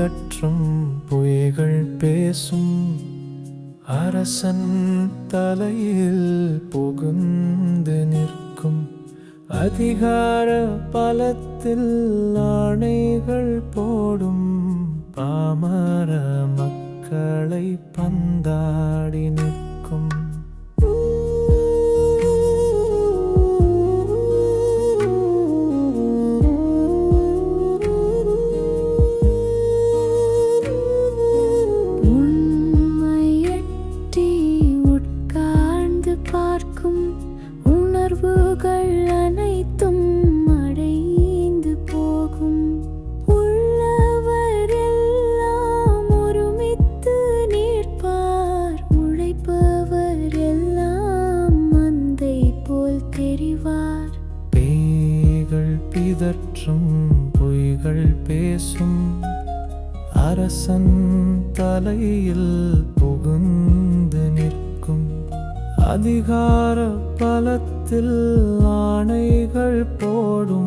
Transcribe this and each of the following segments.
பிதற்றும் பொய்கள் பேசும் அரசன் தலையில் புகுந்து நிற்கும் அதிகார பலத்தில் ஆணைகள் போடும் பாமர மக்களை பந்தாடி நிற்கும். பார்க்கும் உணர்வுகள் அனைத்தும் அடைந்து போகும். உள்ளவர் எல்லாம் ஒருமித்து நிற்பார். உழைப்பவர் எல்லாம் மந்தை போல் தெரிவார். பேய்கள் பிதற்றும் பொய்கள் பேசும். அரசன் தலையில் போ அதிகார பலத்தில் ஆணைகள் போடும்.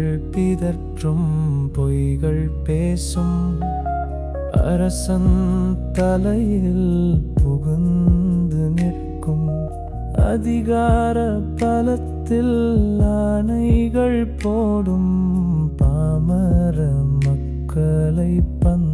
பொய்கள் பிதற்றும் பொய்கள் பேசும். அரசன் தலையில் புகுந்து நிற்கும். அதிகார பலத்தில் ஆணைகள் போடும். பாமர மக்களை பந்த